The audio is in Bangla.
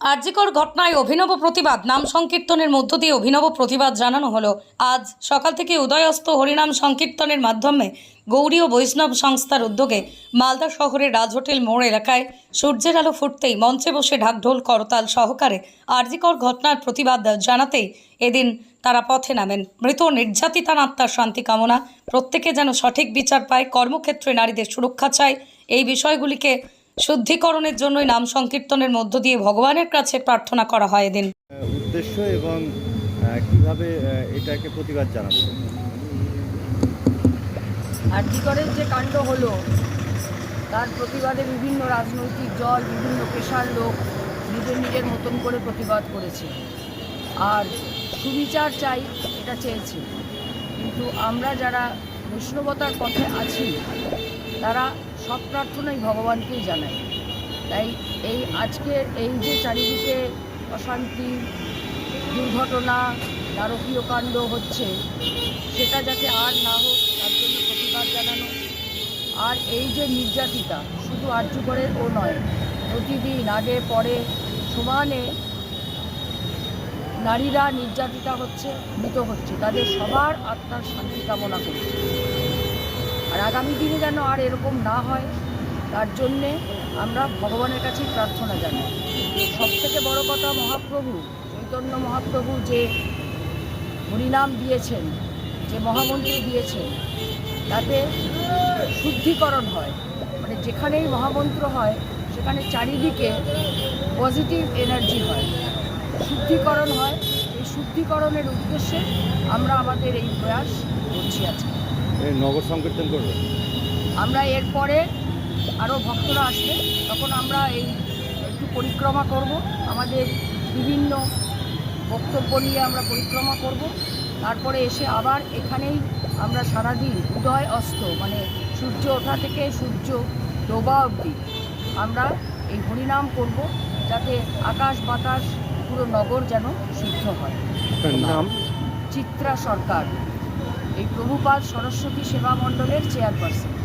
আরজিকর ঘটনায় অভিনব প্রতিবাদ, নাম সংকীর্তনের মধ্য দিয়ে অভিনব প্রতিবাদ জানানো হলো। আজ সকাল থেকে উদয়স্ত হরিনাম সংকীর্তনের মাধ্যমে গৌরী ও বৈষ্ণব সংস্থার উদ্যোগে মালদা শহরের রাজ হোটেল মোড় এলাকায় সূর্যের আলো ফুটতেই মঞ্চে বসে ঢাকঢোল করতাল সহকারে আরজিকর ঘটনার প্রতিবাদ জানাতেই এদিন তারা পথে নামেন। মৃত নির্যাতিতার আত্মার শান্তি কামনা, প্রত্যেকে যেন সঠিক বিচার পায়, কর্মক্ষেত্রে নারীদের সুরক্ষা চায়, এই বিষয়গুলিকে শুদ্ধিকরণের জন্যই নাম সংকীর্তনের মধ্য দিয়ে ভগবানের কাছে প্রার্থনা করা হয় এদিন। উদ্দেশ্য এবং কীভাবে এটাকে প্রতিবাদ জানাচ্ছে আর্যিকরের যে কাণ্ড হলো তার প্রতিবাদে বিভিন্ন রাজনৈতিক দল বিভিন্ন পেশার লোক নিজের নিজের মতন করে প্রতিবাদ করেছে। আর সুবিচার চাই এটা চেয়েছে। কিন্তু আমরা যারা বৈষ্ণবতার পথে আছি তারা সব প্রার্থনাই ভগবানকেই জানাই। তাই এই আজকের এই যে চারিদিকে অশান্তি, দুর্ঘটনা, নারকীয় কাণ্ড হচ্ছে, সেটা যাতে আর না হোক, তার জন্য প্রতিবাদ জানানো। আর এই যে নির্যাতিতা, শুধু আর্যগড়ের ও নয়, প্রতিদিন আগে, পরে, সমানে নারীরা নির্যাতিতা হচ্ছে, মৃত হচ্ছে, তাদের সবার আত্মার শান্তি কামনা করছে। আর আগামী দিনে যেন আর এরকম না হয়, তার জন্যে আমরা ভগবানের কাছে প্রার্থনা জানাই। সব থেকে বড় কথা মহাপ্রভু, চৈতন্য মহাপ্রভু যে হরিনাম দিয়েছেন, যে মহামন্ত্র দিয়েছেন, তাতে শুদ্ধিকরণ হয়। মানে যেখানেই মহামন্ত্র হয়, সেখানে চারিদিকে পজিটিভ এনার্জি হয়। শুদ্ধিকরণ হয়। এই শুদ্ধিকরণের উদ্দেশ্যে আমরা আমাদের এই প্রয়াস করছি আজকে। নগর সংকীর্তন করবে। আমরা এরপরে আরও ভক্তরা আসবে তখন আমরা এই একটু পরিক্রমা করব আমাদের বিভিন্ন বক্তব্য নিয়ে আমরা পরিক্রমা করব। তারপরে এসে আবার এখানেই আমরা সারাদিন উদয় অস্ত মানে সূর্য ওঠা থেকে সূর্য ডোবা অবধি আমরা এই হরিনাম করব যাতে আকাশ বাতাস পুরো নগর যেন শুদ্ধ হয়। নাম? চিত্রা সরকার। এই প্রভুপাল সরস্বতী সেবা মণ্ডলের চেয়ারপারসন